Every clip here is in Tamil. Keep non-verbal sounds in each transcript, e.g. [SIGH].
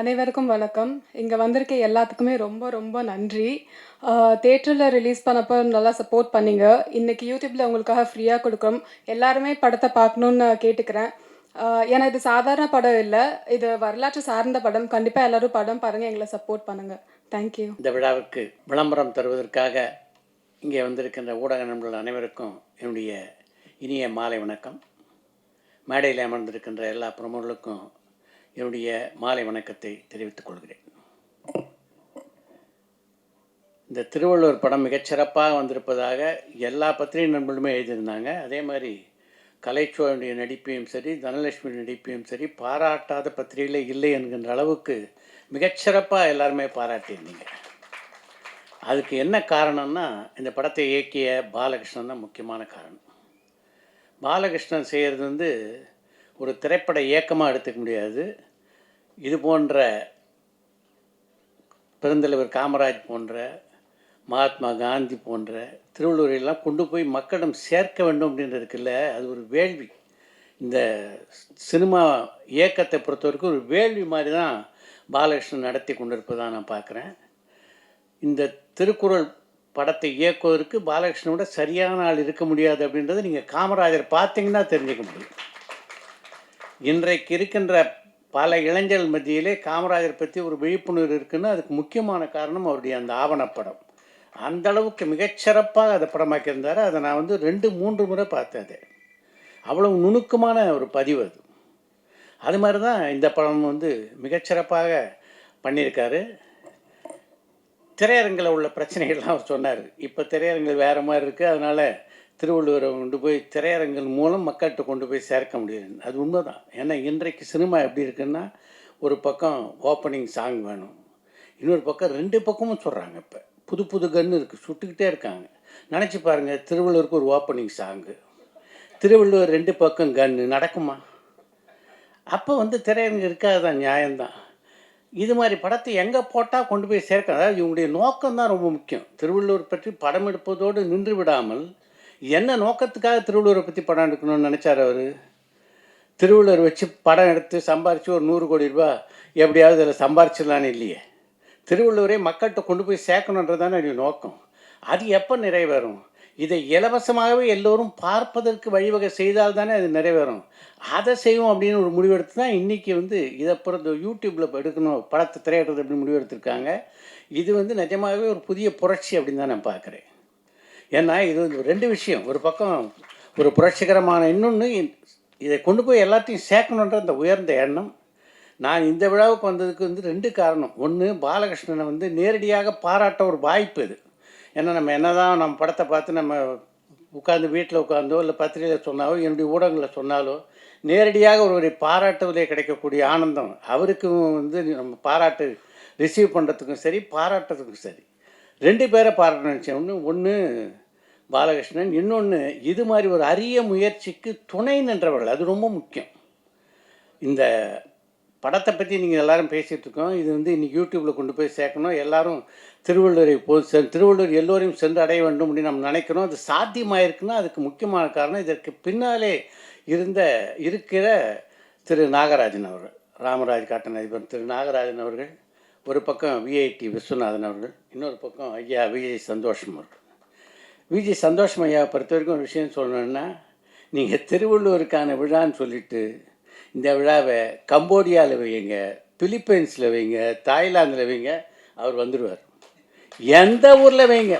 அனைவருக்கும் வணக்கம். இங்கே வந்திருக்க எல்லாத்துக்குமே ரொம்ப ரொம்ப நன்றி. தேட்டரில் ரிலீஸ் பண்ணப்போ நல்லா சப்போர்ட் பண்ணிங்க இன்றைக்கி யூடியூப்பில் உங்களுக்காக ஃப்ரீயாக கொடுக்குறோம் எல்லாருமே படத்தை பார்க்கணுன்னு கேட்டுக்கிறேன். ஏன்னா இது சாதாரண படம் இல்லை இது வரலாற்று சார்ந்த படம். கண்டிப்பாக எல்லாரும் படம் பாருங்கள் எங்களை சப்போர்ட் பண்ணுங்கள் தேங்க் யூ. இந்த விழாவுக்கு விளம்பரம் தருவதற்காக இங்கே வந்திருக்கின்ற ஊடக நண்பர்கள் அனைவருக்கும் என்னுடைய இனிய மாலை வணக்கம் மேடையில் அமர்ந்திருக்கின்ற எல்லா பிரமுகர்களுக்கும் என்னுடைய மாலை வணக்கத்தை தெரிவித்துக் கொள்கிறேன். இந்த திருவள்ளுவர் படம் மிகச்சிறப்பாக வந்திருப்பதாக எல்லா பத்திரிகை நண்பர்களுமே எழுதியிருந்தாங்க. அதே மாதிரி கலைச்சோழனுடைய நடிப்பையும் சரி தனலட்சுமி நடிப்பையும் சரி பாராட்டாத பத்திரிகையில் இல்லை என்கின்ற அளவுக்கு மிகச்சிறப்பாக எல்லாருமே பாராட்டியிருந்தீங்க. அதுக்கு என்ன காரணம்னா இந்த படத்தை இயக்கிய பாலகிருஷ்ணன் தான் முக்கியமான காரணம். பாலகிருஷ்ணன் செய்கிறது வந்து ஒரு திரைப்பட இயக்கமாக எடுத்துக்க முடியாது. இது போன்ற பெருந்தலைவர் காமராஜ் போன்ற மகாத்மா காந்தி போன்ற திருவள்ளுவரையெல்லாம் கொண்டு போய் மக்களிடம் சேர்க்க வேண்டும் அப்படின்றது இருக்குல்ல அது ஒரு வேள்வி. இந்த சினிமா இயக்கத்தை பொறுத்தவரைக்கும் ஒரு வேள்வி மாதிரி தான் பாலகிருஷ்ணன் நடத்தி கொண்டிருப்பதாக நான் பார்க்குறேன். இந்த திருக்குறள் படத்தை இயக்குவதற்கு பாலகிருஷ்ணனோட சரியான ஆள் இருக்க முடியாது அப்படின்றத நீங்கள் காமராஜர் பார்த்தீங்கன்னா தெரிஞ்சுக்க முடியும். இன்றைக்கு இருக்கின்ற பல இளைஞர்கள் மத்தியிலே காமராஜர் பற்றி ஒரு விழிப்புணர்வு இருக்குன்னு அதுக்கு முக்கியமான காரணம் அவருடைய அந்த ஆவணப்படம். அந்த அளவுக்கு மிகச்சிறப்பாக அதை படமாக்கியிருந்தார். அதை நான் வந்து ரெண்டு மூன்று முறை பார்த்தேன் அவ்வளவு நுணுக்கமான ஒரு பதிவு அது. அது மாதிரி தான் இந்த படம் வந்து மிகச்சிறப்பாக பண்ணியிருக்காரு. திரையரங்கில் உள்ள பிரச்சனைகள்லாம் அவர் சொன்னார். இப்போ திரையரங்கில் வேறு மாதிரி இருக்குது அதனால் திருவள்ளுவரை கொண்டு போய் திரையரங்குகள் மூலம் மக்கள்கிட்ட கொண்டு போய் சேர்க்க முடியாது. அது உண்மைதான். ஏன்னா இன்றைக்கு சினிமா எப்படி இருக்குன்னா ஒரு பக்கம் ஓப்பனிங் சாங் வேணும். இன்னொரு பக்கம் ரெண்டு பக்கமும் சொல்கிறாங்க இப்போ. புது புது கன்று இருக்குது சுட்டுக்கிட்டே இருக்காங்க. நினச்சி பாருங்கள் திருவள்ளுவருக்கு ஒரு ஓப்பனிங் சாங்கு திருவள்ளுவர் ரெண்டு பக்கம் கன்று நடக்குமா? அப்போ வந்து திரையரங்கு இருக்காதான் நியாயம்தான். இது மாதிரி படத்தை எங்கே போட்டால் கொண்டு போய் சேர்க்க? அதாவது இவங்களுடைய நோக்கம் தான் ரொம்ப முக்கியம். திருவள்ளுவர் பற்றி படம் எடுப்பதோடு நின்று விடாமல் என்ன நோக்கத்துக்காக திருவள்ளுவரை பற்றி படம் எடுக்கணும்னு நினச்சார் அவர்? திருவள்ளுவர் வச்சு படம் எடுத்து சம்பாரித்து ஒரு நூறு கோடி ரூபா எப்படியாவது அதில் சம்பாரிச்சிடலான்னு இல்லையே. திருவள்ளுவரே மக்கள்கிட்ட கொண்டு போய் சேர்க்கணுன்றதானே என்னுடைய நோக்கம். அது எப்போ நிறைவேறும்? இதை இலவசமாகவே எல்லோரும் பார்ப்பதற்கு வழிவகை செய்தால் தானே அது நிறைவேறும். அதை செய்வோம் அப்படின்னு ஒரு முடிவெடுத்து தான் இன்றைக்கி வந்து இதை பிறந்த யூடியூப்பில் எடுக்கணும் படத்தை திரையிடுறது அப்படின்னு முடிவெடுத்திருக்காங்க. இது வந்து நிஜமாகவே ஒரு புதிய புரட்சி அப்படின்னு தான் நான் பார்க்குறேன். ஏன்னா இது வந்து ரெண்டு விஷயம். ஒரு பக்கம் ஒரு புரட்சிகரமான இன்னொன்று இதை கொண்டு போய் எல்லாத்தையும் சேர்க்கணுன்ற அந்த உயர்ந்த எண்ணம். நான் இந்த விழாவுக்கு வந்ததுக்கு வந்து ரெண்டு காரணம். ஒன்று பாலகிருஷ்ணனை வந்து நேரடியாக பாராட்ட ஒரு வாய்ப்பு இது. ஏன்னா நம்ம என்ன தான் நம்ம படத்தை பார்த்து நம்ம உட்காந்து வீட்டில் உட்காந்தோ இல்லை பத்திரிகையில் சொன்னாலோ என்னுடைய ஊடகங்களில் சொன்னாலோ நேரடியாக ஒருவரை பாராட்டுவதே கிடைக்கக்கூடிய ஆனந்தம். அவருக்கும் வந்து நம்ம பாராட்டு ரிசீவ் பண்ணுறதுக்கும் சரி பாராட்டுறதுக்கும் சரி. ரெண்டு பேரை பாராட்ட ஒன்று ஒன்று பாலகிருஷ்ணன் இன்னொன்று இது மாதிரி ஒரு அரிய முயற்சிக்கு துணை நின்றவர்கள். அது ரொம்ப முக்கியம். இந்த படத்தை பற்றி நீங்கள் எல்லோரும் பேசிகிட்டு இருக்கோம். இது வந்து இன்றைக்கி யூடியூப்பில் கொண்டு போய் சேர்க்கணும். எல்லோரும் திருவள்ளுவரை போ திருவள்ளூர் எல்லோரையும் சென்று அடைய வேண்டும் அப்படின்னு நம்ம நினைக்கிறோம். அது சாத்தியமாயிருக்குன்னா அதுக்கு முக்கியமான காரணம் இதற்கு பின்னாலே இருந்த இருக்கிற திரு நாகராஜன் அவர்கள் ராமராஜ் காட்டன் அதிபர் திரு நாகராஜன் அவர்கள். ஒரு பக்கம் விஐடி விஸ்வநாதன் அவர்கள் இன்னொரு பக்கம் ஐயா விஜய் சந்தோஷம் அவர்கள். விஜய் சந்தோஷம் ஐயாவை பொறுத்த வரைக்கும் ஒரு விஷயம் சொல்லணுன்னா நீங்கள் திருவள்ளுவருக்கான விழான்னு சொல்லிட்டு இந்த விழாவை கம்போடியாவில் வைங்க பிலிப்பைன்ஸில் வைங்க தாய்லாந்தில் வைங்க அவர் வந்துடுவார் எந்த ஊரில் வைங்க?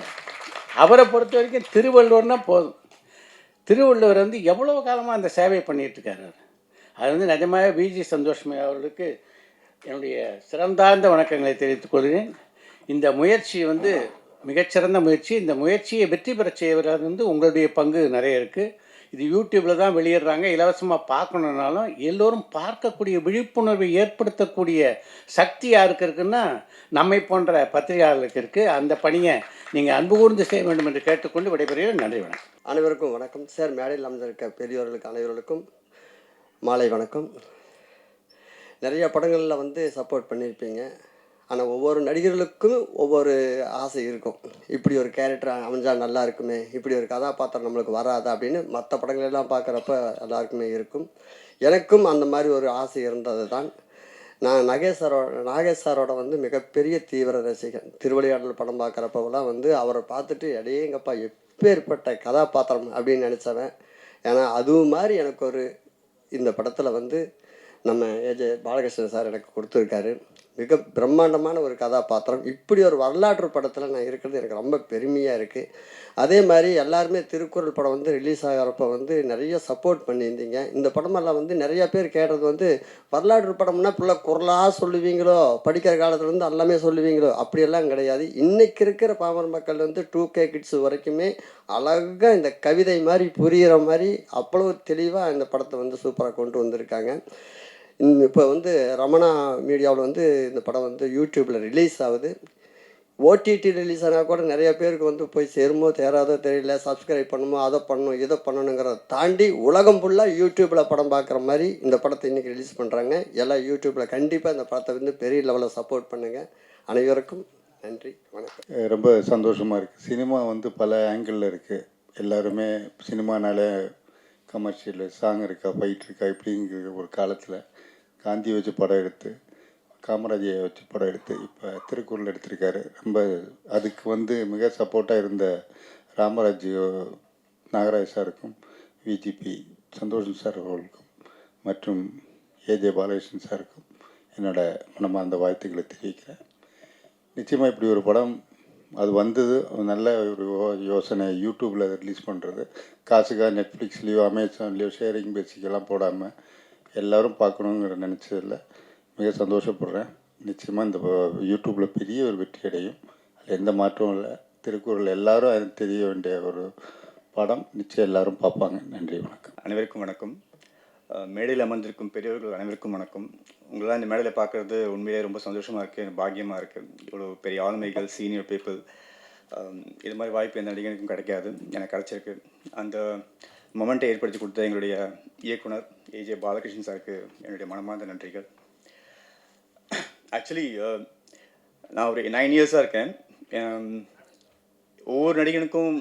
அவரை பொறுத்த வரைக்கும் திருவள்ளுவர்னால் போதும். திருவள்ளுவர் வந்து எவ்வளோ காலமாக அந்த சேவை பண்ணிகிட்ருக்காரு இருக்காரு அது வந்து நிஜமாக விஜி சந்தோஷமே அவர்களுக்கு என்னுடைய சிறந்தார்ந்த வணக்கங்களை தெரிவித்துக் கொள்கிறேன். இந்த முயற்சி வந்து மிகச்சிறந்த முயற்சி. இந்த முயற்சியை வெற்றி பெறச் செய்வதில் வந்து உங்களுடைய பங்கு நிறைய இருக்குது இது யூடியூப்பில் தான் வெளியிடுறாங்க. இலவசமாக பார்க்கணுன்னாலும் எல்லோரும் பார்க்கக்கூடிய விழிப்புணர்வை ஏற்படுத்தக்கூடிய சக்தி யாருக்கு இருக்குன்னா நம்மை போன்ற பத்திரிகையாளர்களுக்கு இருக்குது அந்த பணியை நீங்கள் அன்பு கூர்ந்து செய்ய வேண்டும் என்று கேட்டுக்கொண்டு விடைபெறுகிறேன். நன்றி வணக்கம். அனைவருக்கும் வணக்கம். சார் மேடையில் அமர்ந்திருக்க பெரியவர்களுக்கு அனைவர்களுக்கும் மாலை வணக்கம். நிறைய படங்களில் வந்து சப்போர்ட் பண்ணியிருப்பீங்க ஆனால் ஒவ்வொரு நடிகர்களுக்கும் ஒவ்வொரு ஆசை இருக்கும். இப்படி ஒரு கேரக்டர் அமைஞ்சால் நல்லா இருக்குமே இப்படி ஒரு கதாபாத்திரம் நம்மளுக்கு வராதா அப்படின்னு மற்ற படங்களெல்லாம் பார்க்குறப்ப எல்லாருக்குமே இருக்கும். எனக்கும் அந்த மாதிரி ஒரு ஆசை இருந்தது தான் நான் நாகேஸ்வரோட நாகேஸ்வரோட நாகேஷ் சாரோட வந்து மிகப்பெரிய தீவிர ரசிகன். திருவிளையாடல் படம் பார்க்குறப்பெல்லாம் வந்து அவரை பார்த்துட்டு எடையேங்கப்பா எப்பேற்பட்ட கதாபாத்திரம்? அப்படின்னு நினச்சவன். ஏன்னா அதுவும் மாதிரி எனக்கு ஒரு இந்த படத்தில் வந்து நம்ம ஏஜே பாலகிருஷ்ணன் சார் எனக்கு கொடுத்துருக்காரு. மிக பிரம்மாண்டமான ஒரு கதாபாத்திரம். இப்படி ஒரு வரலாற்று படத்தில் நான் இருக்கிறது எனக்கு ரொம்ப பெருமையாக இருக்குது அதே மாதிரி எல்லாருமே திருக்குறள் படம் வந்து ரிலீஸ் ஆகிறப்ப வந்து நிறைய சப்போர்ட் பண்ணியிருந்தீங்க. இந்த படமெல்லாம் வந்து நிறைய பேர் கேட்டது வந்து வரலாற்று படம்னா பிள்ளை குரலாக சொல்லுவீங்களோ? படிக்கிற காலத்துல இருந்து எல்லாமே சொல்லுவீங்களோ? அப்படியெல்லாம் கிடையாது. இன்றைக்கி இருக்கிற பாமர மக்கள் வந்து டூ கே கிட்ஸ் வரைக்குமே அழகாக இந்த கவிதை மாதிரி புரிகிற மாதிரி அவ்வளோ தெளிவாக இந்த படத்தை வந்து சூப்பராக கொண்டு வந்திருக்காங்க. இப்போ வந்து ரமணா மீடியாவில் வந்து இந்த படம் வந்து யூடியூப்பில் ரிலீஸ் ஆகுது. ஓடிடி ரிலீஸ் ஆனால் கூட நிறைய பேருக்கு வந்து போய் சேருமோ தேராதோ தெரியல சப்ஸ்கிரைப் பண்ணுமோ அதை பண்ணணும் இதை பண்ணணுங்கிறத தாண்டி உலகம் ஃபுல்லாக யூடியூப்பில் படம் பார்க்குற மாதிரி இந்த படத்தை இன்றைக்கி ரிலீஸ் பண்ணுறாங்க எல்லாம் யூடியூப்பில் கண்டிப்பாக இந்த படத்தை வந்து பெரிய லெவலில் சப்போர்ட் பண்ணுங்கள் அனைவருக்கும் நன்றி வணக்கம். ரொம்ப சந்தோஷமாக இருக்குது சினிமா வந்து பல ஆங்கிளில் இருக்குது எல்லாருமே சினிமானால கமர்ஷியல் சாங் இருக்கா ஃபைட் இருக்கா இப்படிங்கிற ஒரு காலத்தில் காந்தி வச்சு படம் எடுத்து காமராஜை வச்சு படம் எடுத்து இப்போ திருக்குறள் எடுத்திருக்காரு. ரொம்ப அதுக்கு வந்து மிக சப்போர்ட்டாக இருந்த ராமராஜ் நாகராஜ் சாருக்கும் விஜிபி சந்தோஷம் சார் அவர்களுக்கும் மற்றும் ஏஜே பாலகிருஷ்ணன் சாருக்கும் என்னோடய மனமார்ந்த வாழ்த்துக்களை தெரிவிக்கிறேன். நிச்சயமாக இப்படி ஒரு படம் அது வந்தது நல்ல ஒரு யோ- யோசனை யூடியூப்பில் ரிலீஸ் பண்ணுறது காசுக்காக நெட்ஃப்ளிக்ஸ்லேயோ அமேசான்லேயோ ஷேரிங் பேசிக்கெல்லாம் போடாமல் எல்லோரும் பார்க்கணுங்கிற நினச்சதில் மிக சந்தோஷப்படுறேன். நிச்சயமாக இந்த யூடியூப்பில் பெரிய ஒரு வெற்றி அடையும். அதில் எந்த மாற்றமும் இல்லை. திருக்குறள் எல்லாரும் அது தெரிய வேண்டிய ஒரு படம். நிச்சயம் எல்லாரும் பார்ப்பாங்க. நன்றி வணக்கம். அனைவருக்கும் வணக்கம். மேடையில் அமர்ந்திருக்கும் பெரியவர்கள் அனைவருக்கும் வணக்கம். உங்களெல்லாம் இந்த மேடையில் பார்க்குறது உண்மையிலே ரொம்ப சந்தோஷமாக இருக்குது பாக்கியமாக இருக்குது இவ்வளோ பெரிய ஆளுமைகள் சீனியர் பீப்புள் இது மாதிரி வாய்ப்பு எந்த நடிகனுக்கும் கிடைக்காது. எனக்கு கிடச்சிருக்கு. அந்த மொமெண்ட்டை ஏற்படுத்தி கொடுத்த எங்களுடைய இயக்குனர் ஏஜே பாலகிருஷ்ணன் சாருக்கு என்னுடைய மனமார்ந்த நன்றிகள். ஆக்சுவலி uh, நான் ஒரு நைன் இயர்ஸாக இருக்கேன். Um, ஒவ்வொரு நடிகனுக்கும்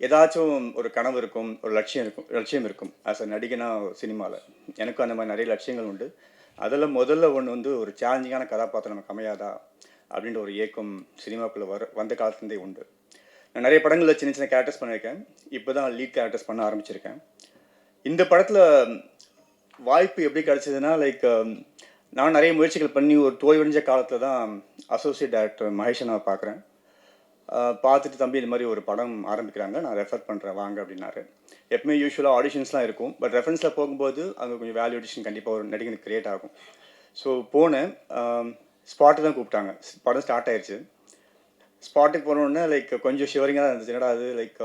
ஏதாச்சும் ஒரு கனவு இருக்கும் ஒரு லட்சியம் இருக்கும் லட்சியம் இருக்கும். ஆஸ் அ நடிகனா சினிமாவில் எனக்கும் அந்த மாதிரி நிறைய லட்சியங்கள் உண்டு. அதில் முதல்ல ஒன்று வந்து ஒரு சேலஞ்சிங்கான கதாபாத்திரம் நமக்கு அமையாதா அப்படின்ற ஒரு இயக்கம் சினிமாக்குள்ளே வர வந்த காலத்துலேருந்தே உண்டு. நான் நிறைய படங்களில் சின்ன சின்ன கேரக்டர்ஸ் பண்ணியிருக்கேன். இப்போ தான் லீட் கேரக்டர்ஸ் பண்ண ஆரம்பிச்சிருக்கேன். இந்த படத்தில் வாய்ப்பு எப்படி கிடச்சிதுன்னா லைக் um, நான் நிறைய முயற்சிகள் பண்ணி ஒரு தோய்வடைஞ்ச காலத்தில் தான் அசோசியேட் டைரக்டர் மகேஷனை நான் பார்க்குறேன். பார்த்துட்டு தம்பி இந்த மாதிரி ஒரு படம் ஆரம்பிக்கிறாங்க. நான் ரெஃபர் பண்ணுறேன் வாங்க அப்படின்னாரு. எப்பவுமே யூஸ்வலாக ஆடிஷன்ஸ்லாம் இருக்கும். பட் ரெஃபரன்ஸில் போகும்போது அங்கே கொஞ்சம் வேல்யூடிஷன் கண்டிப்பாக ஒரு நடிகனுக்கு கிரியேட் ஆகும். ஸோ போனேன். ஸ்பாட்டு தான் கூப்பிட்டாங்க. படம் ஸ்டார்ட் ஆயிடுச்சு ஸ்பாட்டுக்கு போனோடனே லைக் கொஞ்சம் ஷிவரிங்காக தான் இருந்துச்சு. என்னடா அது லைக்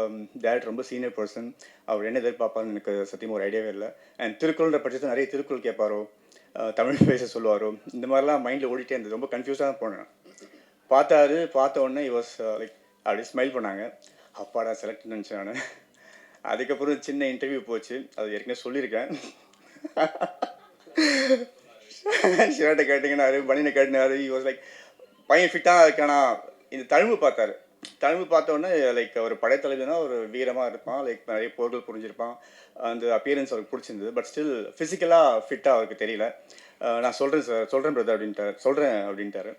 டேரக்டர் ரொம்ப சீனியர் பர்சன் அவர் என்ன எதிர்பார்ப்பாருன்னு எனக்கு சத்தியமாக ஒரு ஐடியாவே இல்லை. அண்ட் திருக்குறள்ன்ற பட்சத்தில் நிறைய திருக்குறள் கேட்பாரோ தமிழ் பேச சொல்லுவாரோ இந்த மாதிரிலாம் மைண்டில் ஓடிட்டே இருந்தது. ரொம்ப கன்ஃபியூஸாக தான் போனேன் பார்த்தாரு பார்த்த உடனே இவாஸ் லைக் அப்படி ஸ்மைல் பண்ணாங்க. அப்பாடா செலக்ட் நினச்சேன் நான். அதுக்கப்புறம் சின்ன இன்டர்வியூ போச்சு. அது ஏற்கனவே சொல்லியிருக்கேன். [LAUGHS] ஷர்ட்டை கேட்டிங்கன்னாரு பனியனை கேட்டினாரு he லைக் பையன் ஃபிட்டாக இருக்கானா? இந்த தழும்பு பார்த்தாரு. தழும்பு பார்த்தோன்னே லைக் ஒரு படைத்தலைவினா ஒரு வீரமாக இருப்பான். லைக் நிறைய போர்கள் புரிஞ்சிருப்பான். அந்த அப்பியரன்ஸ் அவருக்கு பிடிச்சிருந்தது. பட் ஸ்டில் ஃபிசிக்கலாக ஃபிட்டாக அவருக்கு தெரியல. நான் சொல்கிறேன் சார் சொல்கிறேன் பிரதர் அப்படின்ட்டார். சொல்கிறேன் அப்படின்ட்டாரு.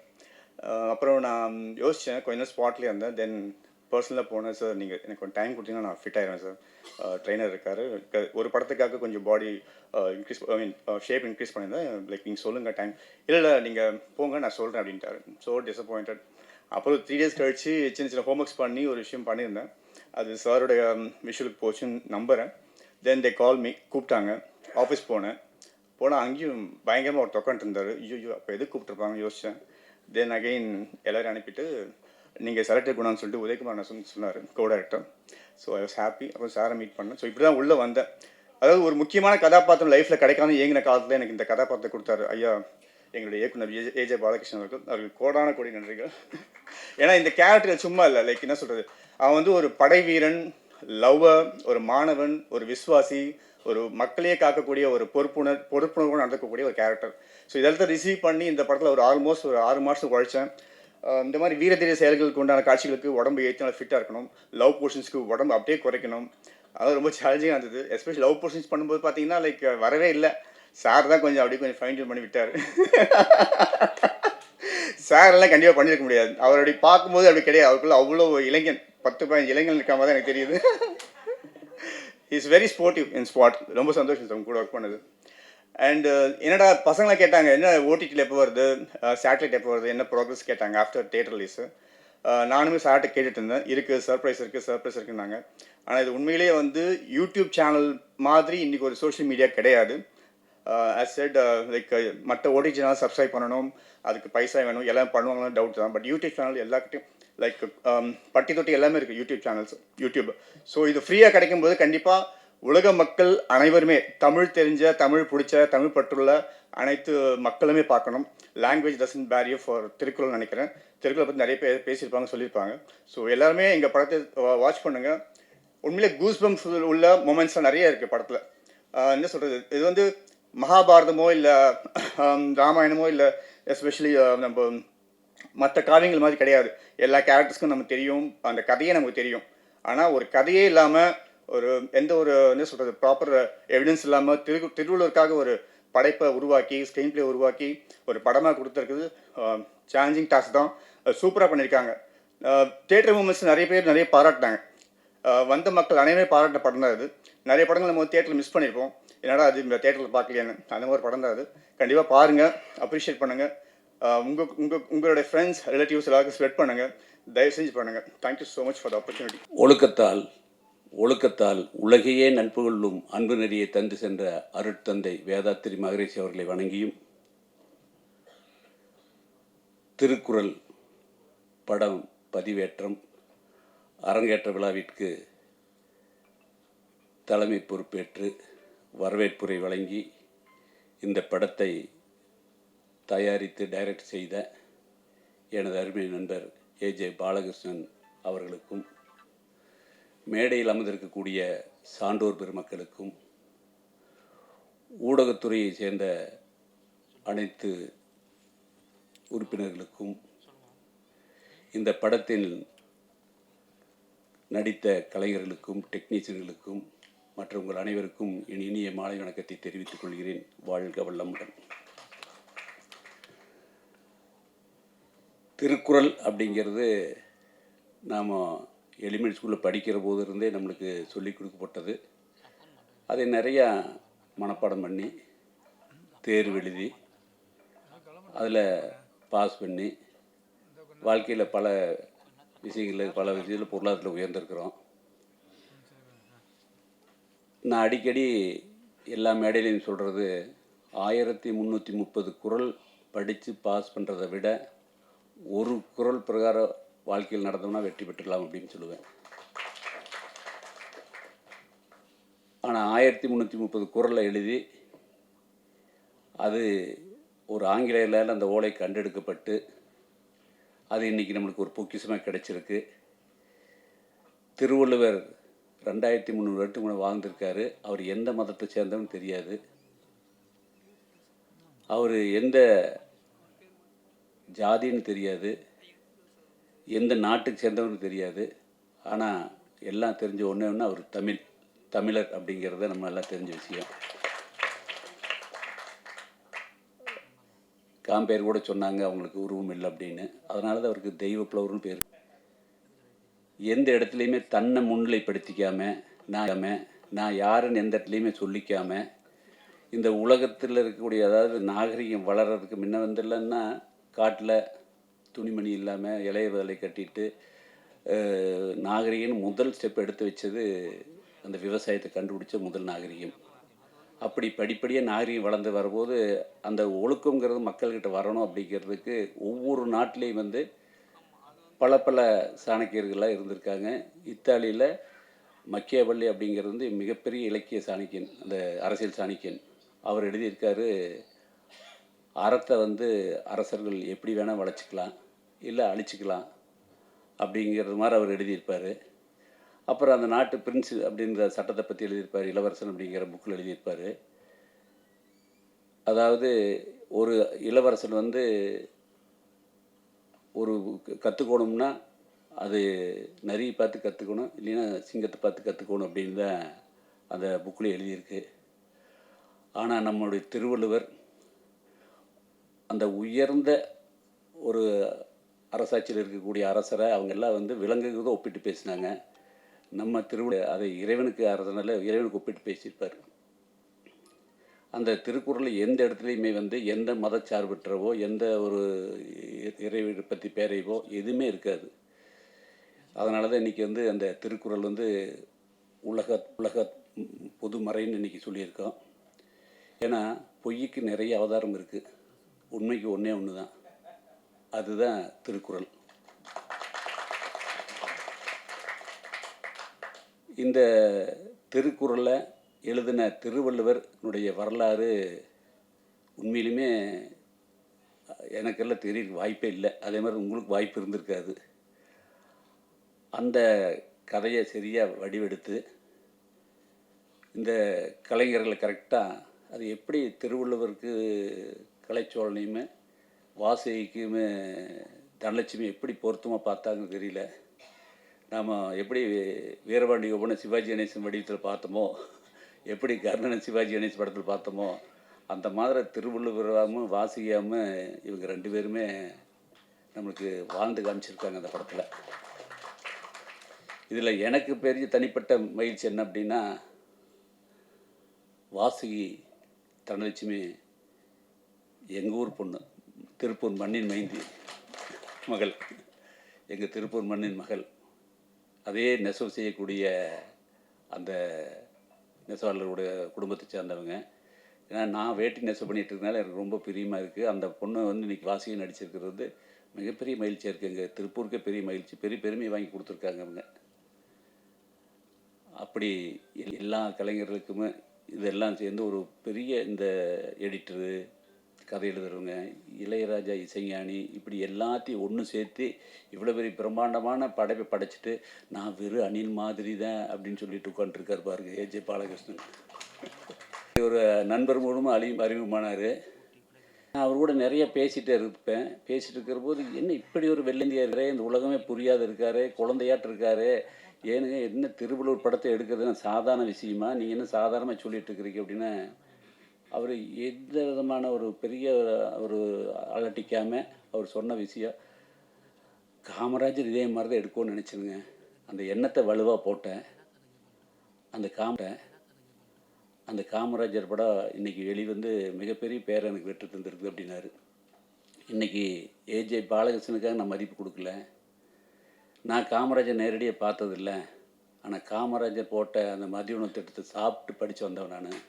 அப்புறம் நான் யோசித்தேன் கொஞ்ச நேரம் ஸ்பாட்லேயே இருந்தேன். தென் பர்சனலாக போனேன் சார் நீங்கள் எனக்கு கொஞ்சம் டைம் கொடுத்தீங்கன்னா நான் ஃபிட் ஆயிடுவேன் சார் ட்ரைனர் இருக்கார். ஒரு படத்துக்காக கொஞ்சம் body increase I mean shape increase பண்ணியிருந்தேன். லைக் நீங்கள் சொல்லுங்கள் டைம் இல்லை இல்லை நீங்கள் போங்க நான் சொல்கிறேன் அப்படின்ட்டாரு. ஸோ டிசப்பாயிண்டட் அப்புறம் த்ரீ டேஸ் கழிச்சு சின்ன சின்ன ஹோம்ஒர்க்ஸ் பண்ணி ஒரு விஷயம் பண்ணியிருந்தேன். அது சாருடைய விஷுவலுக்கு போச்சுன்னு நம்புகிறேன் தென் தே கால் மீ கூப்பிட்டாங்க. ஆஃபீஸ் போனேன். போனால் அங்கேயும் பயங்கரமாக ஒரு தொக்கன்ட்டு இருந்தார். ஐயோ அப்போ எதுக்கு கூப்பிட்ருப்பாங்க யோசித்தேன் தென் அகெயின் எல்லோரும் அனுப்பிட்டு நீங்கள் செலக்டட் குணான்னு சொல்லிட்டு உதயகுமார் நான் சொன்னார் co director so I was happy அப்புறம் சாரை மீட் பண்ணேன். ஸோ இப்படி தான் உள்ளே வந்தேன். அதாவது ஒரு முக்கியமான கதாபாத்திரம் லைஃப்பில் கிடைக்காம ஏங்கின காலத்தில் எனக்கு இந்த கதாபாத்திரம் கொடுத்தாரு. ஐயா எங்களுடைய இயக்குனர் ஏஜே ஏஜே பாலகிருஷ்ணன் அவர்கள். அவருக்கு கோடான கோடி நன்றிகள். ஏன்னா இந்த கேரக்டர் சும்மா இல்லை. லைக் என்ன சொல்கிறது அவன் வந்து ஒரு படை வீரன் லவ்வர் ஒரு மாணவன் ஒரு விஸ்வாசி ஒரு மக்களையே காக்கக்கூடிய ஒரு பொறுப்புணர் பொறுப்புணர்வு நடக்கக்கூடிய ஒரு கேரக்டர் ஸோ இதெல்லாம் ரிசீவ் பண்ணி இந்த படத்தில் ஒரு ஆல்மோஸ்ட் ஒரு ஆறு மாதம் உழைச்சேன். இந்த மாதிரி வீரதீர செயல்களுக்கு உண்டான காட்சிகளுக்கு உடம்பு ஏற்றி நல்லா ஃபிட்டாக இருக்கணும். லவ் போர்ஷன்ஸ்க்கு உடம்பு அப்படியே குறைக்கணும். அது ரொம்ப சேலஞ்சிங்காக இருந்தது. எஸ்பெஷலி லவ் போர்ஷன்ஸ் பண்ணும்போது பார்த்தீங்கன்னா லைக் வரவே இல்லை. சார் தான் கொஞ்சம் அப்படியே கொஞ்சம் ஃபைன் பண்ணி விட்டார். சார் எல்லாம் கண்டிப்பாக பண்ணியிருக்க முடியாது. அவர் அப்படி பார்க்கும்போது அப்படி கிடையாது. அவருக்குள்ள அவ்வளோ இளைஞன் பத்து பதினஞ்சு இளைஞன் இருக்க மாதிரி தான் எனக்கு தெரியுது. Is very sportive in spot ரொம்ப சந்தோஷம் சார் கூட ஒர்க் பண்ணது. அண்டு uh, என்னடா பசங்களாம் கேட்டாங்க என்ன ஓடிடியில் எப்போ வருது? Uh, சேட்டலைட் எப்போ வருது? என்ன ப்ராக்ரஸ் கேட்டாங்க ஆஃப்டர் தேட்டர் ரிலீஸு நானுமே சார்ட்டை கேட்டுட்டு இருந்தேன். இருக்குது சர்ப்ரைஸ் இருக்குது சர்ப்ரைஸ் இருக்குன்னாங்க. ஆனால் இது உண்மையிலேயே வந்து யூடியூப் சேனல் மாதிரி இன்றைக்கி ஒரு சோஷியல் மீடியா கிடையாது. ஆஸ் செட் லைக் மற்ற ஓடிடி சேனல் சப்ஸ்கிரைப் பண்ணணும். அதுக்கு பைசா வேணும். எல்லாம் பண்ணுவாங்கன்னு டவுட் தான். பட் யூடியூப் சேனல் எல்லாக்கிட்டையும் லைக் பட்டி தொட்டி எல்லாமே இருக்குது யூடியூப் சேனல்ஸ் யூடியூப் ஸோ இது ஃப்ரீயாக கிடைக்கும்போது கண்டிப்பாக உலக மக்கள் அனைவருமே தமிழ் தெரிஞ்ச தமிழ் பிடிச்ச தமிழ் பற்றுள்ள அனைத்து மக்களுமே பார்க்கணும். Language doesn't barrier for Thirukkural நினைக்கிறேன். திருக்குறளை பற்றி நிறைய பேர் பேசியிருப்பாங்க சொல்லியிருப்பாங்க. ஸோ எல்லாருமே எங்கள் படத்தை uh, வாட்ச் பண்ணுங்கள் உண்மையிலே கூஸ் பம்ப்ஸ் உள்ள மூமெண்ட்ஸ்லாம் நிறைய இருக்குது படத்தில். Uh, என்ன சொல்கிறது இது வந்து மகாபாரதமோ இல்லை ராமாயணமோ இல்லை எஸ்பெஷலி நம்ம மற்ற காவியங்கள் மாதிரி கிடையாது. எல்லா கேரக்டர்ஸ்க்கும் நமக்கு தெரியும். அந்த கதையே நமக்கு தெரியும். ஆனால் ஒரு கதையே இல்லாமல் ஒரு எந்த ஒரு என்ன சொல்கிறது ப்ராப்பர் எவிடன்ஸ் இல்லாமல் திரு திருவள்ளுவருக்காக ஒரு படைப்பை உருவாக்கி ஸ்க்ரீன் பிளே உருவாக்கி ஒரு படமாக கொடுத்துருக்குது. சேலஞ்சிங் டாஸ்க் தான். சூப்பராக பண்ணியிருக்காங்க தேட்டர் மூமெண்ட்ஸ் நிறைய பேர் நிறைய பாராட்டினாங்க. வந்த மக்கள் அனைவருமே பாராட்டின படம் தான் இது நிறைய படங்கள் நம்ம தேட்டரில் மிஸ் பண்ணியிருப்போம் என்னடா அது இந்த தேட்டரில் பார்க்கலையான்னு. அந்த மாதிரி படம் தான் அது. கண்டிப்பாக பாருங்கள் அப்ரிஷியேட் பண்ணுங்கள் உங்கள் உங்கள் உங்களுடைய ஃப்ரெண்ட்ஸ் ரிலேட்டிவ்ஸ் எல்லாருக்கும் ஸ்ப்ரெட் பண்ணுங்கள் தயவு செஞ்சு பண்ணுங்கள் thank you so much for the opportunity ஒழுக்கத்தால் ஒழுக்கத்தால் உலகையே நண்புகளும் அன்பு நெறியை தந்து சென்ற அருட்தந்தை வேதாத்திரி மகரிஷி அவர்களை வணங்கியும். திருக்குறள் படம் பதிவேற்றம். அரங்கேற்ற விழாவிற்கு தலைமை பொறுப்பேற்று வரவேற்புரை வழங்கி இந்த படத்தை தயாரித்து டைரக்ட் செய்த எனது அருமை நண்பர் ஏஜே பாலகிருஷ்ணன் அவர்களுக்கும் மேடையில் அமர்ந்திருக்கக்கூடிய சான்றோர் பெருமக்களுக்கும் ஊடகத்துறையைச் சேர்ந்த அனைத்து உறுப்பினர்களுக்கும் இந்த படத்தில் நடித்த கலைஞர்களுக்கும் டெக்னீஷியன்களுக்கும் மற்ற உங்கள் அனைவருக்கும் என் இனிய மாலை வணக்கத்தை தெரிவித்துக் கொள்கிறேன். வாழ்க வல்லமுடன். திருக்குறள் அப்படிங்கிறது நாம் எலிமெண்ட் ஸ்கூலில் படிக்கிற போது இருந்தே நம்மளுக்கு சொல்லி கொடுக்கப்பட்டது. அதை நிறையா மனப்பாடம் பண்ணி தேர்வு எழுதி அதில் பாஸ் பண்ணி வாழ்க்கையில் பல விஷயங்களில் பல விஷயத்தில் பொருளாதாரத்தில் உயர்ந்திருக்கிறோம். நான் அடிக்கடி எல்லா மேடையிலையும் சொல்கிறது ஆயிரத்தி முந்நூற்றி முப்பது குறள் படித்து பாஸ் பண்ணுறதை விட ஒரு குறள் பிரகாரம் வாழ்க்கையில் நடந்தோம்னா வெற்றி பெற்றுடலாம் அப்படின்னு சொல்லுவேன். ஆனால் ஆயிரத்தி முந்நூற்றி முப்பது குறளை எழுதி அது ஒரு ஆங்கிலேயரால் அந்த ஓலை கண்டெடுக்கப்பட்டு அது இன்றைக்கி நம்மளுக்கு ஒரு பொக்கிஷமாக கிடைச்சிருக்கு. திருவள்ளுவர் ரெண்டாயிரத்தி முந்நூறு வருடம் கூட வாழ்ந்திருக்காரு. அவர் எந்த மதத்தை சேர்ந்தவன்னு தெரியாது. அவர் எந்த ஜாதின்னு தெரியாது. எந்த நாட்டுக்கு சேர்ந்தவன்னு தெரியாது. ஆனால் எல்லாம் தெரிஞ்ச ஒன்று ஒன்று அவர் தமிழ் தமிழர் அப்படிங்கிறத நம்ம எல்லாம் தெரிஞ்ச விஷயம். காம்பேர் கூட சொன்னாங்க அவங்களுக்கு உருவம் இல்லை அப்படின்னு. அதனால தான் அவருக்கு தெய்வ புலவர்னு பேர் எந்த இடத்துலையுமே தன்னை முன்னிலைப்படுத்திக்காமல் நான் நான் யாருன்னு எந்த இடத்துலையுமே சொல்லிக்காமல் இந்த உலகத்தில் இருக்கக்கூடிய அதாவது நாகரிகம் வளர்கிறதுக்கு முன்ன வந்துடலன்னா காட்டில் துணிமணி இல்லாமல் இளைய வேலை கட்டிட்டு நாகரிகம் முதல் ஸ்டெப் எடுத்து வச்சது அந்த விவசாயத்தை கண்டுபிடிச்ச முதல் நாகரிகம். அப்படி படிப்படியாக நாகரிகம் வளர்ந்து வரும்போது அந்த ஒழுக்கங்கிறது மக்கள்கிட்ட வரணும் அப்படிங்கிறதுக்கு ஒவ்வொரு நாட்டிலையும் வந்து பல பல சாணக்கியர்களாக இருந்திருக்காங்க. இத்தாலியில் மக்கியவள்ளி அப்படிங்கிறது வந்து மிகப்பெரிய இலக்கிய சாணக்கியன் அந்த அரசியல் சாணக்கியன். அவர் எழுதியிருக்காரு அறத்தை வந்து அரசர்கள் எப்படி வேணால் வளைச்சிக்கலாம் இல்லை அழிச்சிக்கலாம் அப்படிங்கிறது மாதிரி அவர் எழுதியிருப்பார். அப்புறம் அந்த நாட்டு பிரின்ஸ் அப்படின்ற சட்டத்தை பற்றி எழுதியிருப்பார் இளவரசன் அப்படிங்கிற புக்கில் எழுதியிருப்பார். அதாவது ஒரு இளவரசன் வந்து ஒரு கற்றுக்கணும்னா அது நிறைய பார்த்து கற்றுக்கணும் இல்லைன்னா சிங்கத்தை பார்த்து கற்றுக்கணும் அப்படின்னு தான் அந்த புக்கில் எழுதியிருக்கு. ஆனால் நம்முடைய திருவள்ளுவர் அந்த உயர்ந்த ஒரு அரசாட்சியில் இருக்கக்கூடிய அரசரை அவங்க எல்லாம் வந்து விலங்குகளோட ஒப்பிட்டு பேசினாங்க. நம்ம திருவிழா அதை இறைவனுக்கு அரசனால இறைவனுக்கு ஒப்பிட்டு பேசியிருப்பார். அந்த திருக்குறளை எந்த இடத்துலையுமே வந்து எந்த மதச்சார்பற்றவோ எந்த ஒரு இ- இறைவனை பற்றி பேரைவோ எதுவுமே இருக்காது. அதனால தான் இன்றைக்கி வந்து அந்த திருக்குறள் வந்து உலக உலக பொதுமறைன்னு இன்றைக்கி சொல்லியிருக்கோம். ஏன்னா பொய்யுக்கு நிறைய அவதாரம் இருக்குது உண்மைக்கு ஒன்றே ஒன்று தான் அதுதான் திருக்குறள். இந்த திருக்குறளை எழுதின திருவள்ளுவருடைய வரலாறு உண்மையிலுமே எனக்கெல்லாம் தெரிய வாய்ப்பே இல்லை. அதே மாதிரி உங்களுக்கு வாய்ப்பு இருந்திருக்காது. அந்த கதையை சரியாக வடிவெடுத்து இந்த கலைஞர்களை கரெக்டாக அது எப்படி திருவள்ளுவருக்கு கலைச்சோழனையுமே வாசகிக்குமே தனலட்சுமி எப்படி பொருத்தமாக பார்த்தாங்கன்னு தெரியல. நாம் எப்படி வீரபாண்டி கோபனை சிவாஜி கணேசன் வடிவத்தில் பார்த்தோமோ எப்படி கர்ணன் சிவாஜி கணேஷ் படத்தில் பார்த்தோமோ அந்த மாதிரி திருவள்ளுவராமும் வாசியாமல் இவங்க ரெண்டு பேருமே நம்மளுக்கு வாழ்ந்து காமிச்சிருக்காங்க அந்த படத்தில். இதில் எனக்கு பெரிய தனிப்பட்ட மகிழ்ச்சி என்ன அப்படின்னா வாசுகி தனலட்சுமி எங்கள் ஊர் பொண்ணு திருப்பூர் மண்ணின் மைந்தி மகள். எங்கள் திருப்பூர் மண்ணின் மகள். அதே நெசவு செய்யக்கூடிய அந்த நெசவாளருடைய குடும்பத்தை சேர்ந்தவங்க. ஏன்னா நான் வேட்டி நெசவு பண்ணிட்டு இருக்கனால எனக்கு ரொம்ப பிரியமாக இருக்குது அந்த பொண்ணு வந்து இன்றைக்கி வாசியும் நடிச்சிருக்கிறது. மிகப்பெரிய மகிழ்ச்சியாக இருக்குது எங்கள் திருப்பூருக்கே பெரிய மகிழ்ச்சி. பெரிய பெருமையை வாங்கி கொடுத்துருக்காங்க அவங்க அப்படி எல்லா கலைஞர்களுக்குமே இதெல்லாம் சேர்ந்து ஒரு பெரிய இந்த எடிட்டரு கதை எழுதுறவங்க இளையராஜா இசைஞானி இப்படி எல்லாத்தையும் ஒன்று சேர்த்து இவ்வளோ பெரிய பிரம்மாண்டமான படைப்பை படைச்சிட்டு நான் வெறும் அணில் மாதிரி தான் அப்படின்னு சொல்லிட்டு உட்காந்துருக்காரு பாருங்க ஏஜே பாலகிருஷ்ணன். ஒரு நண்பர் மூலமாக அறி அறிமுகமானார். நான் அவர் கூட நிறைய பேசிகிட்டே இருப்பேன். பேசிட்டு இருக்கிற போது என்ன இப்படி ஒரு வெள்ளந்தியா இருக்கிறே இந்த உலகமே புரியாத இருக்காரு குழந்தையாட்டு இருக்காரு. ஏனுங்க என்ன திருவள்ளூர் படத்தை எடுக்கிறதுனா சாதாரண விஷயமா? நீங்கள் என்ன சாதாரணமாக சொல்லிட்டு இருக்கிறீங்க? அப்படின்னு அவர் எந்த விதமான ஒரு பெரிய ஒரு அலட்டிக்காமல் அவர் சொன்ன விஷயம் காமராஜர் இதே மாதிரி தான் எடுக்கும்னு நினச்சிருங்க. அந்த எண்ணத்தை வலுவாக போட்டேன். அந்த காம அந்த காமராஜர் படம் இன்றைக்கி வெளிவந்து மிகப்பெரிய பேர் எனக்கு வெற்றி தந்திருக்கு அப்படின்னாரு. இன்றைக்கி ஏஜே பாலகிருஷ்ணனுக்காக நான் மதிப்பு கொடுக்கல. நான் காமராஜர் நேரடியாக பார்த்ததில்ல. ஆனால் காமராஜர் போட்ட அந்த மதிய உணவு திட்டத்தை சாப்பிட்டு படித்து வந்தவன் நான்.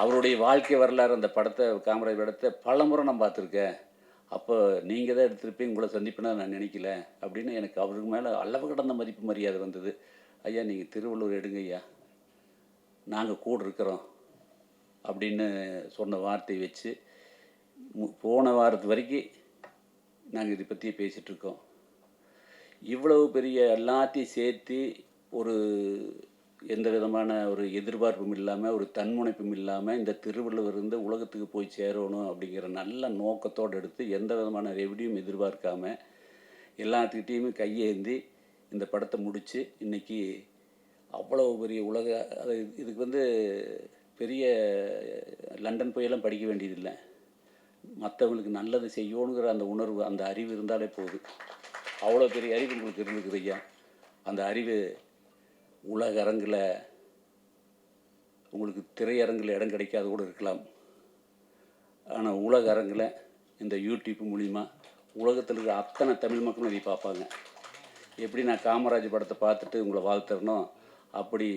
அவருடைய வாழ்க்கை வரலாறு அந்த படத்தை காமராஜர் படத்தை பல முறை நான் பார்த்துருக்கேன். அப்போ நீங்கள் தான் எடுத்திருப்பீங்க உங்களை சந்திப்பினா நான் நினைக்கல அப்படின்னு எனக்கு அவருக்கு மேலே அளவு கடந்த மதிப்பு மரியாதை வந்தது. ஐயா நீங்கள் திருவள்ளூர் எடுங்க ஐயா. நாங்கள் கூட இருக்கிறோம் அப்படின்னு சொன்ன வார்த்தையை வச்சு போன வாரத்து வரைக்கும் நாங்கள் இதை பற்றியே பேசிகிட்ருக்கோம் இவ்வளவு பெரிய எல்லாத்தையும் சேர்த்து ஒரு எந்த விதமான ஒரு எதிர்பார்ப்பும் இல்லாமல் ஒரு தன்முனைப்பும் இல்லாமல் இந்த திருவள்ளுவருந்து உலகத்துக்கு போய் சேரணும் அப்படிங்கிற நல்ல நோக்கத்தோடு எடுத்து எந்த விதமான ரெவடியும் எதிர்பார்க்காம எல்லாத்துக்கிட்டேயுமே கையேந்தி இந்த படத்தை முடித்து இன்னைக்கு அவ்வளோ பெரிய உலக அது இதுக்கு வந்து பெரிய லண்டன் போயெல்லாம் படிக்க வேண்டியதில்லை. மற்றவங்களுக்கு நல்லது செய்யணுங்கிற அந்த உணர்வு அந்த அறிவு இருந்தாலே போதும். அவ்வளோ பெரிய அறிவு உங்களுக்கு இருந்துக்குது ஐயா. அந்த அறிவு உலக அரங்கில் உங்களுக்கு திரையரங்கில் இடம் கிடைக்காது கூட இருக்கலாம். ஆனால் உலக அரங்கில் இந்த யூடியூப் மூலிமா உலகத்தில் இருக்கிற அத்தனை தமிழ் மக்களும் இதை பார்ப்பாங்க. எப்படி நான் காமராஜ் படத்தை பார்த்துட்டு உங்களை வாழ்த்துறனோ அப்படி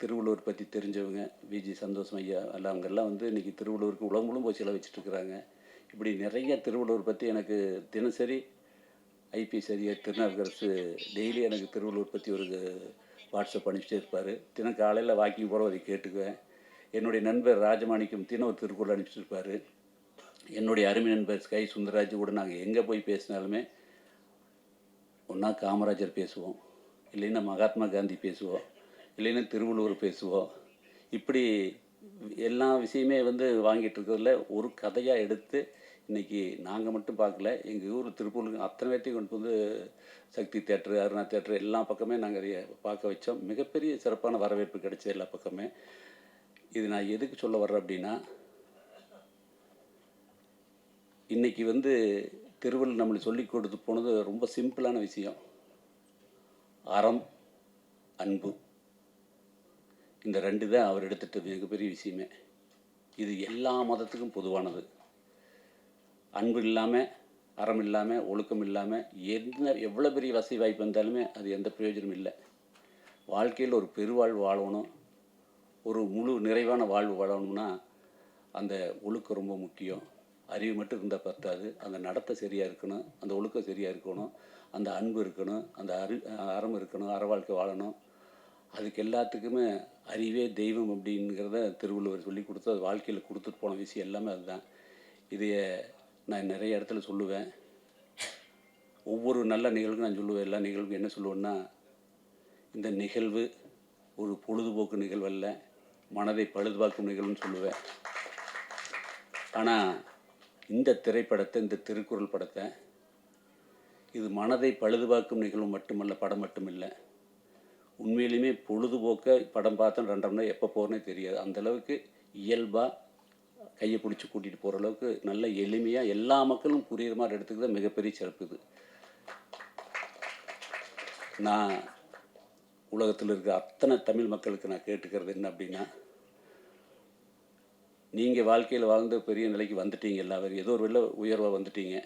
திருவள்ளுவர் பற்றி தெரிஞ்சவங்க விஜி சந்தோஷம் ஐயா எல்லாம் அவங்கெல்லாம் வந்து இன்றைக்கி திருவள்ளுவருக்கு உலகங்களும் போய் செலவு வச்சுட்டு இருக்கிறாங்க. இப்படி நிறைய திருவள்ளுவர் பற்றி எனக்கு தினசரி ஐபிஎஸ் அதிகாரி திருநாவுக்கரசு டெய்லி எனக்கு திருவள்ளுவர் பற்றி ஒரு வாட்ஸ்அப் அனுப்பிச்சிட்டே இருப்பார். தினம் காலையில் வாக்கிங் போகிற அதை கேட்டுக்குவேன். என்னுடைய நண்பர் ராஜமாணிக்கம் தினம் ஒரு திருக்குறள் அனுப்பிச்சிட்டு என்னுடைய அருமை நண்பர் ஸ்கை சுந்தரராஜ் கூட நாங்கள் எங்கே போய் பேசினாலுமே ஒன்றா காமராஜர் பேசுவோம். இல்லைன்னா மகாத்மா காந்தி பேசுவோம். இல்லைன்னா திருவள்ளுவர் பேசுவோம். இப்படி எல்லா விஷயமே வந்து வாங்கிட்டு இருக்கிறதுல ஒரு கதையாக எடுத்து இன்றைக்கி நாங்கள் மட்டும் பார்க்கல எங்கள் ஊர் திருப்பூருக்கு அத்தனை பேர்த்தையும் கொண்டு வந்து சக்தி தேட்டரு அருணா தேட்டரு எல்லா பக்கமே நாங்கள் அதை பார்க்க வச்சோம். மிகப்பெரிய சிறப்பான வரவேற்பு கிடைச்சது எல்லா பக்கமே. இது நான் எதுக்கு சொல்ல வர்றேன் அப்படின்னா இன்றைக்கி வந்து திருவள்ளுவர் நம்மளுக்கு சொல்லி கொடுத்து போனது ரொம்ப சிம்பிளான விஷயம். அறம் அன்பு. இந்த ரெண்டு தான் அவர் எடுத்துகிட்ட மிகப்பெரிய விஷயமே. இது எல்லா மதத்துக்கும் பொதுவானது. அன்பு இல்லாமல் அறம் இல்லாமல் ஒழுக்கம் இல்லாமல் என்ன எவ்வளோ பெரிய வசதி வாய்ப்பு வந்தாலுமே அது எந்த பிரயோஜனமும் இல்லை. வாழ்க்கையில் ஒரு பெருவாழ்வு வாழணும். ஒரு முழு நிறைவான வாழ்வு வாழணும்னா அந்த ஒழுக்கம் ரொம்ப முக்கியம். அறிவு மட்டும் இருந்தால் பத்தாது. அந்த நடத்தை சரியாக இருக்கணும். அந்த ஒழுக்கம் சரியாக இருக்கணும். அந்த அன்பு இருக்கணும். அந்த அறி அறம் இருக்கணும். அற வாழ்க்கை வாழணும். அதுக்கு எல்லாத்துக்குமே அறிவே தெய்வம் அப்படிங்கிறத திருவள்ளுவர் சொல்லி கொடுத்து அது வாழ்க்கையில் கொடுத்துட்டு போன விஷயம் எல்லாமே அதுதான். இதைய நான் நிறைய இடத்துல சொல்லுவேன். ஒவ்வொரு நல்ல நிகழ்வுக்கும் நான் சொல்லுவேன் எல்லா நிகழ்வுக்கும் என்ன சொல்லுவேன்னா இந்த நிகழ்வு ஒரு பொழுதுபோக்கு நிகழ்வு அல்ல மனதை பழுதுபார்க்கும் நிகழ்வுன்னு சொல்லுவேன். ஆனால் இந்த திரைப்படத்தை இந்த திருக்குறள் படத்தை இது மனதை பழுதுபார்க்கும் நிகழ்வு மட்டுமல்ல படம் மட்டுமில்லை. உண்மையிலுமே பொழுதுபோக்க படம் பார்த்தோம் ரெண்டாம் எப்போ போகிறனே தெரியாது. அந்தளவுக்கு இயல்பாக கையை பிடிச்சி கூட்டிகிட்டு போகிற அளவுக்கு நல்ல எளிமையாக எல்லா மக்களும் புரியுற மாதிரி எடுத்துக்கிறது மிகப்பெரிய சிறப்பு இது. நான் உலகத்தில் இருக்க அத்தனை தமிழ் மக்களுக்கு நான் கேட்டுக்கிறது என்ன அப்படின்னா நீங்கள் வாழ்க்கையில் வாழ்ந்து பெரிய நிலைக்கு வந்துட்டீங்க எல்லாரும். ஏதோ ஒரு வெளில உயர்வாக வந்துட்டீங்க.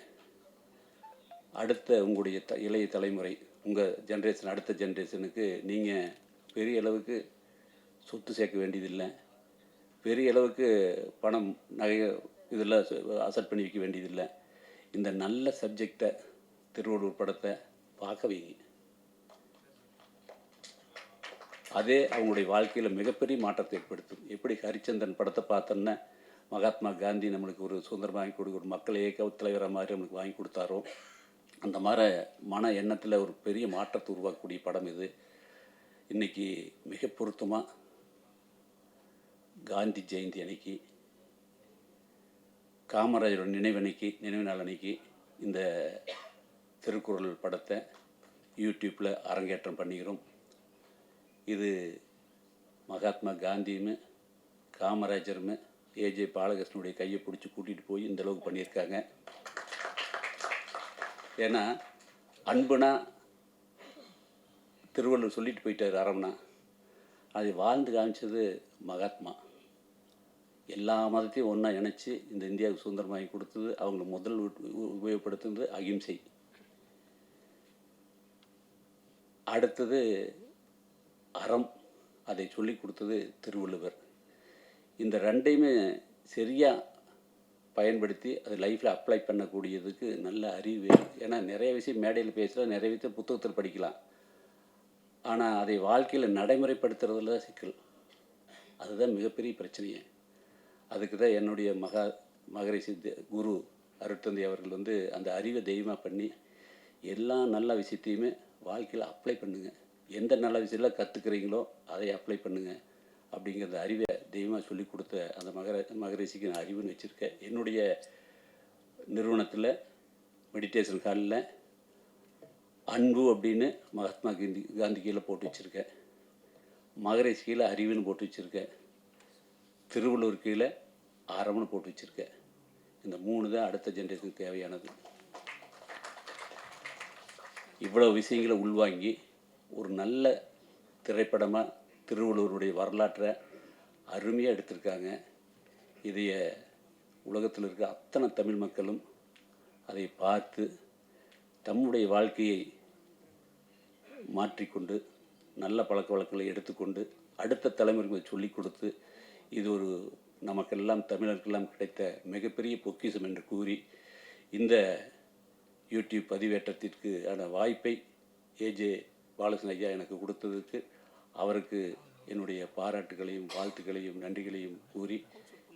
அடுத்த உங்களுடைய த இளைய தலைமுறை உங்கள் ஜென்ரேஷன் அடுத்த ஜென்ரேஷனுக்கு நீங்கள் பெரிய அளவுக்கு சொத்து சேர்க்க வேண்டியதில்லை. பெரிய அளவுக்கு பணம் நகை இதில் அசட் பண்ணி வைக்க வேண்டியதில்லை. இந்த நல்ல சப்ஜெக்டை திருவள்ளூர் படத்தை பார்க்க வைங்க. அதே அவங்களுடைய வாழ்க்கையில் மிகப்பெரிய மாற்றத்தை ஏற்படுத்தும். எப்படி ஹரிச்சந்திரன் படத்தை பார்த்தோன்னா மகாத்மா காந்தி நம்மளுக்கு ஒரு சுதந்திரம் வாங்கி கொடுக்க ஒரு மக்கள் இயக்க தலைவராக மாதிரி நம்மளுக்கு வாங்கி கொடுத்தாரோ அந்த மாதிரி மன எண்ணத்தில் ஒரு பெரிய மாற்றத்தை உருவாக்கக்கூடிய படம் இது. இன்றைக்கி மிக பொருத்தமாக காந்தி ஜெயந்தி அன்னைக்கு காமராஜரோட நினைவன்னைக்கு நினைவு நாள் அன்னைக்கு இந்த திருக்குறள் படத்தை யூடியூப்பில் அரங்கேற்றம் பண்ணிக்கிறோம். இது மகாத்மா காந்தியும் காமராஜருமே ஏஜே பாலகிருஷ்ணனுடைய கையை பிடிச்சி கூட்டிகிட்டு போய் இந்த அளவுக்கு பண்ணியிருக்காங்க. ஏன்னா அன்புனா திருவள்ளுவர் சொல்லிட்டு போயிட்டார் அறம்னா அதை வாழ்ந்து காமிச்சது மகாத்மா. எல்லா மதத்தையும் ஒன்றா இணைச்சி இந்த இந்தியாவுக்கு சுதந்திரமாகி கொடுத்தது அவங்க முதல் உ- உபயோகப்படுத்துனது அகிம்சை. அடுத்தது அறம் அதை சொல்லி கொடுத்தது திருவள்ளுவர். இந்த ரெண்டையுமே சரியாக பயன்படுத்தி அது லைஃப்பில் அப்ளை பண்ணக்கூடியதுக்கு நல்ல அறிவு. ஏன்னா நிறைய விஷயம் மேடையில் பேசலாம் நிறைய விஷயம் புத்தகத்தில் படிக்கலாம். ஆனால் அதை வாழ்க்கையில் நடைமுறைப்படுத்துறதுல தான் சிக்கல். அதுதான் மிகப்பெரிய பிரச்சனையே. அதுக்கு தான் என்னுடைய மகா மகரிஷி குரு அருட்தந்தை அவர்கள் வந்து அந்த அறிவை தெய்வமாக பண்ணி எல்லா நல்ல விஷயத்தையுமே வாழ்க்கையில் அப்ளை பண்ணுங்கள் எந்த நல்ல விஷயத்தில் கற்றுக்குறீங்களோ அதை அப்ளை பண்ணுங்கள் அப்படிங்கிறத அறிவை தெய்வமாக சொல்லி கொடுத்த அந்த மகர மகரிஷிக்கு நான் அறிவுன்னு வச்சுருக்கேன். என்னுடைய நிறுவனத்தில் மெடிடேஷன் ஹாலில் அன்பு அப்படின்னு மகாத்மா காந்தி காந்தி கீழே போட்டு வச்சுருக்கேன். மகரிஷி கீழே அறிவுன்னு போட்டு வச்சுருக்கேன். திருவள்ளூர் கீழே ஆரம்னு போட்டு வச்சுருக்கேன் இந்த மூணு தான் அடுத்த ஜென்ரேஷனுக்கு தேவையானது. இவ்வளோ விஷயங்களை உள்வாங்கி ஒரு நல்ல திரைப்படமாக திருவள்ளுவருடைய வரலாற்றை அருமையாக எடுத்திருக்காங்க. இதைய உலகத்தில் இருக்க அத்தனை தமிழ் மக்களும் அதை பார்த்து தம்முடைய வாழ்க்கையை மாற்றிக்கொண்டு நல்ல பழக்க வழக்கங்களை எடுத்துக்கொண்டு அடுத்த தலைமுறைக்கு சொல்லிக் கொடுத்து இது ஒரு நமக்கெல்லாம் தமிழருக்கெல்லாம் கிடைத்த மிகப்பெரிய பொக்கிஷம் என்று கூறி இந்த யூடியூப் பதிவேற்றத்திற்கு ஆன வாய்ப்பை ஏஜே பாலசன் ஐயா எனக்கு கொடுத்ததுக்கு அவருக்கு என்னுடைய பாராட்டுகளையும் வாழ்த்துக்களையும் நன்றிகளையும் கூறி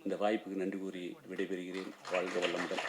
இந்த வாய்ப்புக்கு நன்றி கூறி விடைபெறுகிறேன். வாழ்க வல்லமுடன்